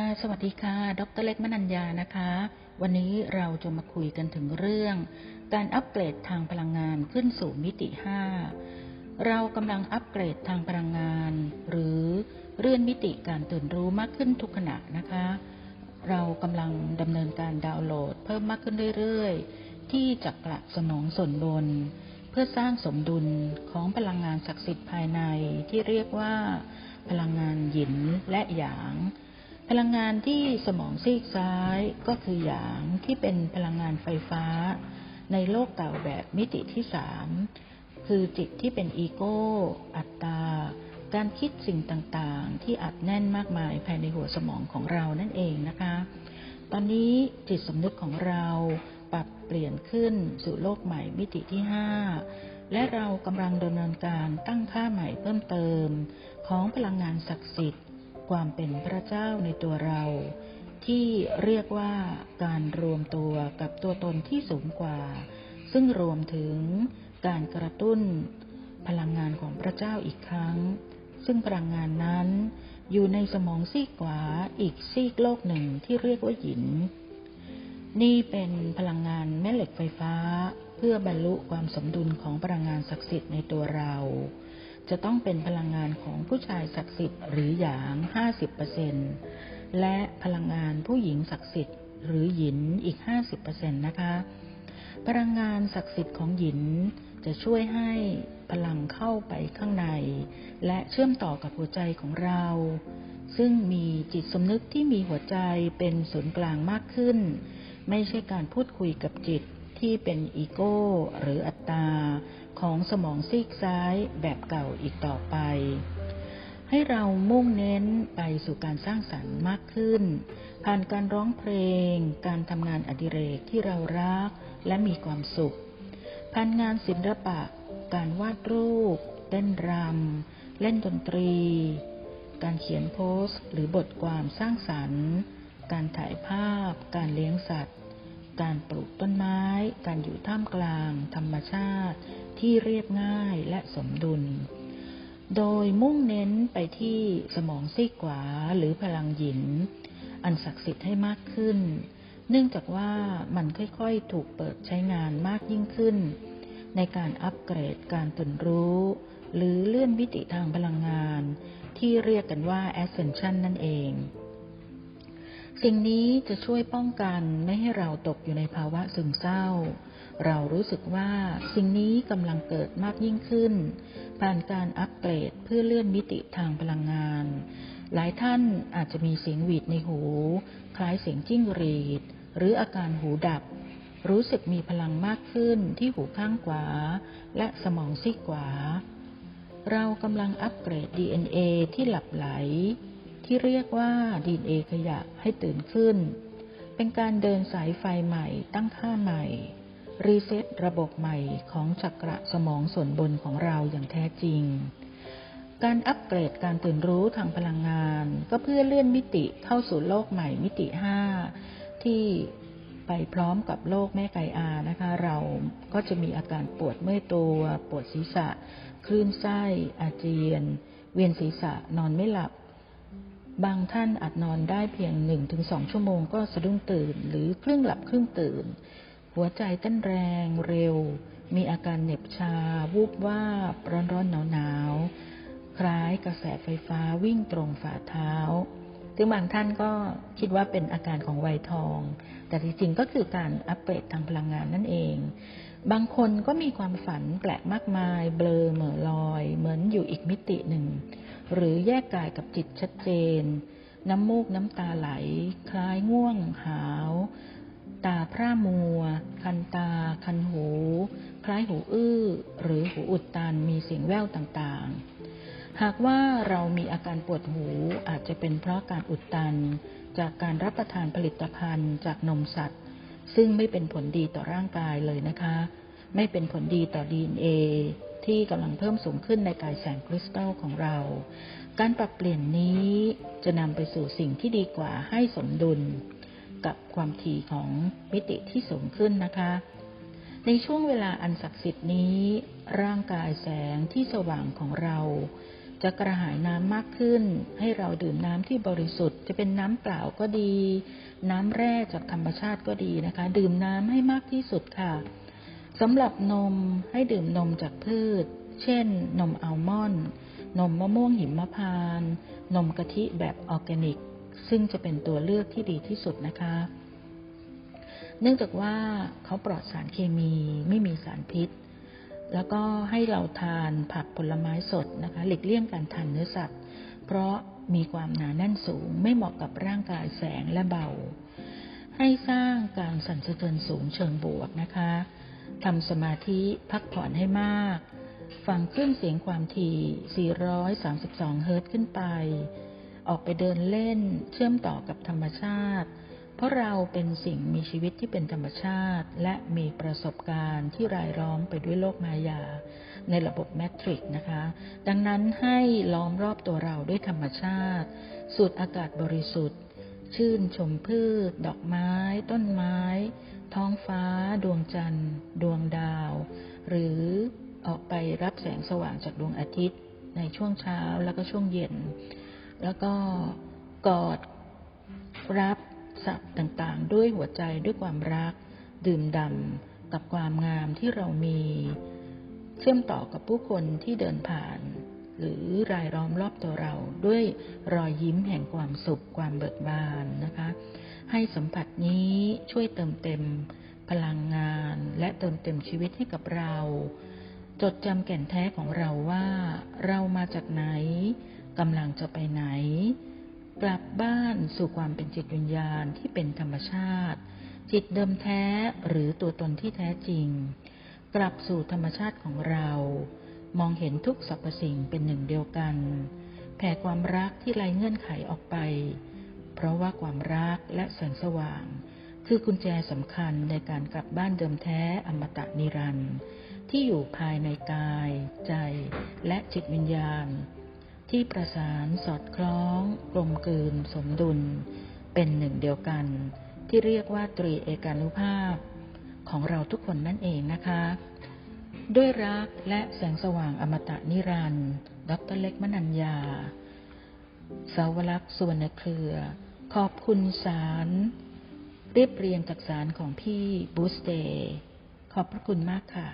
ค่ะสวัสดีค่ะ ดรเล็กมนัญญานะคะ วันนี้เราจะมาคุยกันถึงเรื่อง การอัปเกรดทางพลังงานขึ้นสู่มิติ 5 เรากำลังอัปเกรดทางพลังงาน หรือเลื่อนมิติการตื่นรู้มากขึ้นทุกขณะนะคะ เรากำลังดำเนินการดาวน์โหลด เพิ่มมากขึ้นเรื่อยๆ ที่จักระสมองส่วนบน เพื่อสร้างสมดุลของพลังงานศักดิ์สิทธิ์ภายในที่เรียกว่า พลังงานหยินและหยาง พลังงานที่สมองซีกซ้ายก็คือหยางที่เป็นพลังงานไฟฟ้า ในโลกเก่าแบบมิติที่สามคือจิตที่เป็นอีโก้ อัตตา การคิดสิ่งต่างๆ ที่อัดแน่นมากมายภายในหัวสมองของเรานั่นเองนะคะ ตอนนี้จิตสำนึกของเราปรับเปลี่ยนขึ้นสู่โลกใหม่มิติที่ห้าและเรากำลังดำเนินการตั้งค่าใหม่เพิ่มเติม ของพลังงานศักดิ์สิทธิ์ ความเป็นพระเจ้าในตัวเรา ที่เรียกว่าการรวมตัวกับตัวตนที่สูงกว่า ซึ่งรวมถึงการกระตุ้นพลังงานของพระเจ้าอีกครั้ง ซึ่งพลังงานนั้นอยู่ในสมองซีกขวาอีกซีกโลกหนึ่งที่เรียกว่าหิน นี่เป็นพลังงานแม่เหล็กไฟฟ้า เพื่อบรรลุความสมดุลของพลังงานศักดิ์สิทธิ์ในตัวเรา จะต้องเป็นพลังงานของผู้ชายศักดิ์สิทธิ์หรือหยาง 50%และพลังงานผู้หญิงศักดิ์สิทธิ์หรือหยินอีก 50%นะคะ พลังงานศักดิ์สิทธิ์ของหยินจะช่วยให้พลังเข้าไปข้างใน และเชื่อมต่อกับหัวใจของเรา ซึ่งมีจิตสำนึกที่มีหัวใจเป็นศูนย์กลางมากขึ้น ไม่ใช่การพูดคุยกับจิตที่เป็นอีโก้ หรืออัตตา ของสมองซีกซ้ายแบบเก่าอีกต่อไป ให้เรามุ่งเน้นไปสู่การสร้างสรรค์มากขึ้น ผ่านการร้องเพลง การทำงานอดิเรกที่เรารักและมีความสุข ผ่านงานศิลปะ การวาดรูป เต้นรำ เล่นดนตรี การเขียนโพสต์ หรือบทความสร้างสรรค์ การถ่ายภาพ การเลี้ยงสัตว์ การปลูกต้นไม้ การอยู่ท่ามกลาง ธรรมชาติ ที่เรียบง่ายและสมดุล โดยมุ่งเน้นไปที่สมองซีกขวาหรือพลังหยิน อันศักดิ์สิทธิ์ให้มากขึ้น เนื่องจากว่ามันค่อยๆถูกเปิดใช้งานมากยิ่งขึ้น ในการอัปเกรดการตื่นรู้ หรือเลื่อนมิติทางพลังงาน ที่เรียกกันว่า ascension นั่นเอง สิ่งนี้จะช่วยป้องกันไม่ให้เราตกอยู่ในภาวะซึมเศร้า เรารู้สึกว่าสิ่งนี้กำลังเกิดมากยิ่งขึ้น ผ่านการอัปเกรดเพื่อเลื่อนมิติทางพลังงาน หลายท่านอาจจะมีเสียงหวีดในหู คล้ายเสียงจิ้งหรีด หรืออาการหูดับ รู้สึกมีพลังมากขึ้นที่หูข้างขวา และสมองซีกขวา เรากำลังอัปเกรด DNA ที่หลับไหล ที่เรียกว่า DNA ขยะให้ตื่นขึ้น เป็นการเดินสายไฟใหม่ ตั้งค่าใหม่ รีเซ็ตระบบใหม่ของจักระสมองส่วนบนของเราอย่างแท้จริง การอัปเกรดการตื่นรู้ทางพลังงาน ก็เพื่อเลื่อนมิติเข้าสู่โลกใหม่มิติ 5 ที่ไปพร้อมกับโลกแม่ไก่อานะคะ เราก็จะมีอาการปวดเมื่อยตัว ปวดศีรษะ คลื่นไส้ อาเจียน เวียนศีรษะ นอนไม่หลับ บางท่านอาจนอนได้เพียง 1-2 ชั่วโมงก็สะดุ้งตื่น หรือครึ่งหลับครึ่งตื่น หัวใจเต้นแรงเร็ว มีอาการเหน็บชา วูบวาบร้อนร้อนหนาวหนาวคล้ายกระแสไฟฟ้าวิ่งตรงฝ่าเท้า ซึ่งบางท่านก็คิดว่าเป็นอาการของวัยทอง แต่จริงๆก็คือการอัปเกรดทางพลังงานนั่นเอง บางคนก็มีความฝันแปลกมากมาย เบลอเหม่อลอย เหมือนอยู่อีกมิติหนึ่ง หรือแยกกายกับจิตชัดเจน น้ำมูกน้ำตาไหล คล้ายง่วงหาว ตาพร่ามัว คันตา คันหู คล้ายหูอื้อ หรือหูอุดตันมีเสียงแว่วต่างๆ หากว่าเรามีอาการปวดหูอาจจะเป็นเพราะการอุดตัน จากการรับประทานผลิตภัณฑ์จากนมสัตว์ ซึ่งไม่เป็นผลดีต่อร่างกายเลยนะคะ ไม่เป็นผลดีต่อ DNA ที่กำลังเพิ่มสูงขึ้นในกายแสงคริสตัลของเรา การปรับเปลี่ยนนี้จะนำไปสู่สิ่งที่ดีกว่าให้สมดุลกับความถี่ของมิติที่สูงขึ้นนะคะ ในช่วงเวลาอันศักดิ์สิทธิ์นี้ ร่างกายแสงที่สว่างของเรา จะกระหายน้ำมากขึ้น ให้เราดื่มน้ำที่บริสุทธิ์ จะเป็นน้ำเปล่าก็ดี น้ำแร่จากธรรมชาติก็ดีนะคะ ดื่มน้ำให้มากที่สุดค่ะ สำหรับนมให้ดื่มนมจากพืช เช่น นมอัลมอนด์ นมมะม่วงหิมพานต์นมกะทิแบบออร์แกนิก ซึ่งจะเป็นตัวเลือกที่ดีที่สุดนะคะ เนื่องจากว่าเขาปลอดสารเคมีไม่มีสารพิษ แล้วก็ให้เราทานผักผลไม้สดนะคะ หลีกเลี่ยงการทานเนื้อสัตว์ เพราะมีความหนาแน่นสูง ไม่เหมาะกับร่างกายแสงและเบา ให้สร้างการสั่นสะเทือนสูงเชิงบวกนะคะ ทำสมาธิพักผ่อนให้มาก ฟังคลื่นเสียงความถี่ 432 เฮิรตซ์ขึ้นไป ออกไปเดินเล่นเชื่อมต่อกับธรรมชาติ เพราะเราเป็นสิ่งมีชีวิตที่เป็นธรรมชาติ และมีประสบการณ์ที่รายล้อมไปด้วยโลกมายา ในระบบแมทริกนะคะ ดังนั้นให้ล้อมรอบตัวเราด้วยธรรมชาติ สูดอากาศบริสุทธิ์ ชื่นชมพืช ดอกไม้ ต้นไม้ ท้องฟ้า ดวงจันทร์ ดวงดาว หรือออกไปรับแสงสว่างจากดวงอาทิตย์ในช่วงเช้าแล้วก็ช่วงเย็น แล้วก็กอดรับสัตว์ต่างๆ ด้วยหัวใจด้วยความรัก ดื่มด่ำกับความงามที่เรามี เชื่อมต่อกับผู้คนที่เดินผ่าน หรือรายล้อมรอบตัวเราด้วยรอยยิ้มแห่งความสุขความเบิกบานนะคะ ให้สัมผัสนี้ช่วยเติมเต็มพลังงาน และเติมเต็มชีวิตให้กับเรา จดจำแก่นแท้ของเราว่า เรามาจากไหนกำลังจะไปไหน กลับบ้านสู่ความเป็นจิตวิญญาณที่เป็นธรรมชาติ จิตเดิมแท้หรือตัวตนที่แท้จริง กลับสู่ธรรมชาติของเรา มองเห็นทุกสรรพสิ่งเป็นหนึ่งเดียวกัน แผ่ความรักที่ไร้เงื่อนไขออกไป เพราะว่าความรักและแสงสว่าง คือกุญแจสำคัญในการกลับบ้านเดิมแท้อมตะนิรันดร์ที่อยู่ภายในกาย ใจ และจิตวิญญาณ ที่ประสานสอดคล้อง กลมกลืน สมดุล เป็นหนึ่งเดียวกัน ที่เรียกว่าตรีเอกานุภาพ ของเราทุกคนนั่นเองนะคะ ด้วยรักและแสงสว่างอมตะนิรันดร์ดรเล็กมนัญญา สาวรักษ์สุวรรณเครือ ขอบคุณสาร เรียบเรียงจากสารของพี่บูสเดย์ขอบพระคุณมากค่ะ